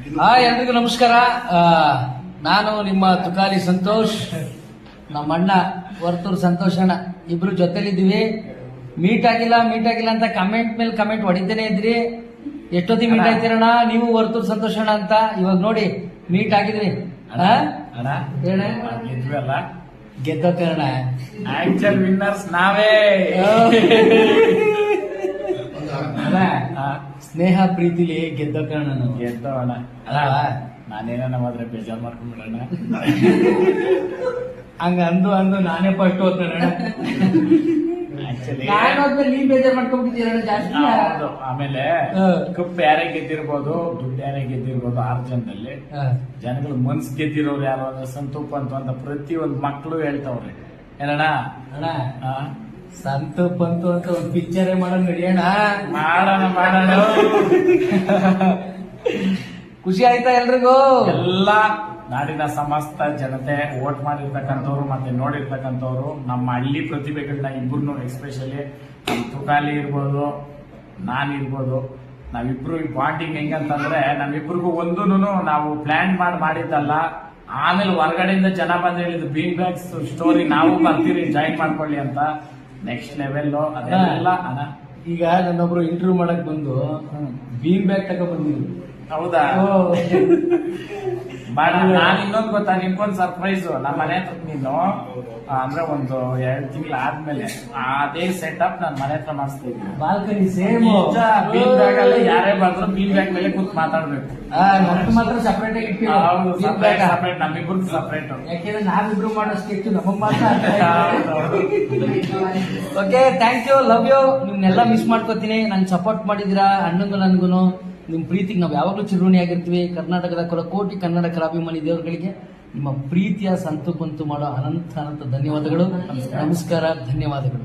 Hi ಎಲ್ರಿಗೂ ನಮಸ್ಕಾರ. ನಾನು ನಿಮ್ಮ ತುಕಾಲಿ ಸಂತೋಷ್ ನಮ್ಮ ಅಣ್ಣ ವರ್ತೂರ್ ಸಂತೋಷ್ ಅಣ್ಣ. ಇಬ್ರು ಜೊತೆಲಿದ್ದೀವಿ. ಮೀಟ್ ಆಗಿಲ್ಲ ಮೀಟ್ ಆಗಿಲ್ಲ ಅಂತ ಕಮೆಂಟ್ ಮೇಲೆ ಕಮೆಂಟ್ ಹೊಡಿತೇನೆ ಇದ್ರಿ. ಎಷ್ಟೊತ್ತಿ ಮೀಟ್ ಆಯ್ತಿರಣ್ಣ? ನೀವು ವರ್ತೂರ್ ಸಂತೋಷ್ ಅಣ್ಣ ಅಂತ ಇವಾಗ ನೋಡಿ ಮೀಟ್ ಆಗಿದ್ರಿ. ಗೆದ್ದೋಕರಣ ಆಕ್ಚುಲ್ ವಿನ್ನರ್ಸ್ ನಾವೇ. ಸ್ನೇಹ ಪ್ರೀತಿಲಿ ಗೆದ್ದೋಕರಣ ನಾವು. ಗೆದ್ದೋ ಅಣ್ಣ ಅಲ್ವಾ? ನಾನೇನ ಹೋದ್ರೆ ಬೇಜಾರ್ ಮಾಡ್ಕೊಂಡ್ಬಿಡೋಣ ಹಂಗ ಅಂದು ಅಂದು ನಾನೇ ಫಸ್ಟ್ ಓದ್ತಾನೆ ಆಕ್ಚುಲಿ ನೀನ್ ಬೇಜಾರ್ ಮಾಡ್ಕೊಂಡ್ಬಿಟ್ಟಿದ್ದೀರ ಜಾಸ್ತಿ ಆಮೇಲೆ ಹಾ. ಕಪ್ ಯಾರೇ ಗೆದ್ದಿರ್ಬೋದು ದುಡ್ಡು ಯಾರೇ ಗೆದ್ದಿರ್ಬೋದು ಆರು ಜನದಲ್ಲಿ. ಜನಗಳು ಮನ್ಸ್ ಗೆದ್ದಿರೋರು ಯಾರು ಅಂದ್ರೆ ಸಂತೂಪ್ ಅಂತ ಅಂತ ಪ್ರತಿ ಒಂದ್ ಮಕ್ಳು ಹೇಳ್ತಾವ್ರೆ. ಏನಣ್ಣ? ಅಣ್ಣ. ಆ? ಸಂತು ಬಂತು ಅಂತ ಒಂದ್ ಪಿಕ್ಚರೇ ಮಾಡೋಣ ನಡಿಯೋಣ ಮಾಡೋಣ ಮಾಡೋಣ. ಖುಷಿ ಆಯ್ತಾ ಎಲ್ರಿಗೂ? ಎಲ್ಲ ನಾಡಿನ ಸಮಸ್ತ ಜನತೆ ವೋಟ್ ಮಾಡಿರ್ತಕ್ಕಂಥವ್ರು ಮತ್ತೆ ನೋಡಿರ್ತಕ್ಕಂಥವ್ರು ನಮ್ಮ ಹಳ್ಳಿ ಪ್ರತಿಭೆಗಳನ್ನ ಇಬ್ಬರು ಎಸ್ಪೆಷಲಿ ತುಕಾಲಿ ಇರ್ಬೋದು ನಾನ್ ಇರ್ಬೋದು ನಾವಿಬ್ರು ಈ ಬಾಂಡಿಂಗ್ ಹೆಂಗಂತಂದ್ರೆ ನಮ್ಮಿಬ್ರಿಗೂ ಒಂದೂನು ನಾವು ಪ್ಲಾನ್ ಮಾಡಿ ಮಾಡಿದ್ದಲ್ಲ. ಆಮೇಲೆ ಹೊರಗಡೆಯಿಂದ ಜನ ಬಂದು ಹೇಳಿದ್ರು ಬೀನ್ ಬ್ಯಾಗ್ಸ್ ಸ್ಟೋರಿ ನಾವು ಬರ್ತೀರಿ ಜಾಯಿನ್ ಮಾಡ್ಕೊಳ್ಳಿ ಅಂತ. ನೆಕ್ಸ್ಟ್ ಲೆವೆಲ್ ಅದೆಲ್ಲ ಅಣ್ಣ ಈಗ ನನ್ನೊಬ್ರು ಇಂಟರ್ವ್ಯೂ ಮಾಡಕ್ ಬಂದು ಬೀನ್ ಬ್ಯಾಗ್ ತಗೊಂಡ್ ಬಂದಿದ್ರು. ಹೌದಾ? ನಾನು ಇನ್ನೊಂದು ಗೊತ್ತಾ ನಿನ್ಗೊಂದು ಸರ್ಪ್ರೈಸ್ ನಮ್ಮ ಮನೆ ಹತ್ರ ನೀನು ಅಂದ್ರೆ ಒಂದು ಎರಡು ತಿಂಗಳು ಆದ್ಮೇಲೆ ಅದೇ ಸೆಟ್ ಅಪ್ ನಾನು ಮನೆ ಹತ್ರ ಮಾಡಿಸ್ತೀನಿ ಬಾಲ್ಕನಿ ಸೇಮ್ ಬೀನ್ ಬ್ಯಾಗ್ ಅಲ್ಲಿ ಯಾರೇ ಬಂದ್ರು ಬೀನ್ ಬ್ಯಾಗ್ ಮೇಲೆ ಕೂತ್ ಮಾತಾಡ್ಬೇಕು. ನಮ್ದು ಮಾತ್ರ ಸಪರೇಟ್ ಆಗಿ ಸಪ್ರೇಟ್. ಸಪರೇಟ್ ನಮ್ಮಿಬ್ರು ಸಪರೇಟ್ ಯಾಕೆಂದ್ರೆ ನಾವಿಬ್ರು ಮಾಡೋ ಸ್ಕೆಚ್ ನಮಗ್ ಮಾತ್ರ okay thank you love you ನಿಮ್ನೆಲ್ಲ miss ಮಾಡ್ಕೋತೀನಿ. ನನ್ ಸಪೋರ್ಟ್ ಮಾಡಿದಿರಾ ಅಣ್ಣಂಗು ನನ್ಗುನು. ನಿಮ್ ಪ್ರೀತಿಗೆ ನಾವು ಯಾವಾಗಲೂ ಚಿರುಣಿ ಆಗಿರ್ತೀವಿ. ಕರ್ನಾಟಕದ ಕೊಲ ಕೋಟಿ ಕನ್ನಡ ಕಲಾಭಿಮಾನಿ ದೇವರುಗಳಿಗೆ ನಿಮ್ಮ ಪ್ರೀತಿಯ ಸಂತು ಬಂತು ಮಾಡೋ ಅನಂತ ಅನಂತ ಧನ್ಯವಾದಗಳು. ನಮಸ್ಕಾರ. ಧನ್ಯವಾದಗಳು.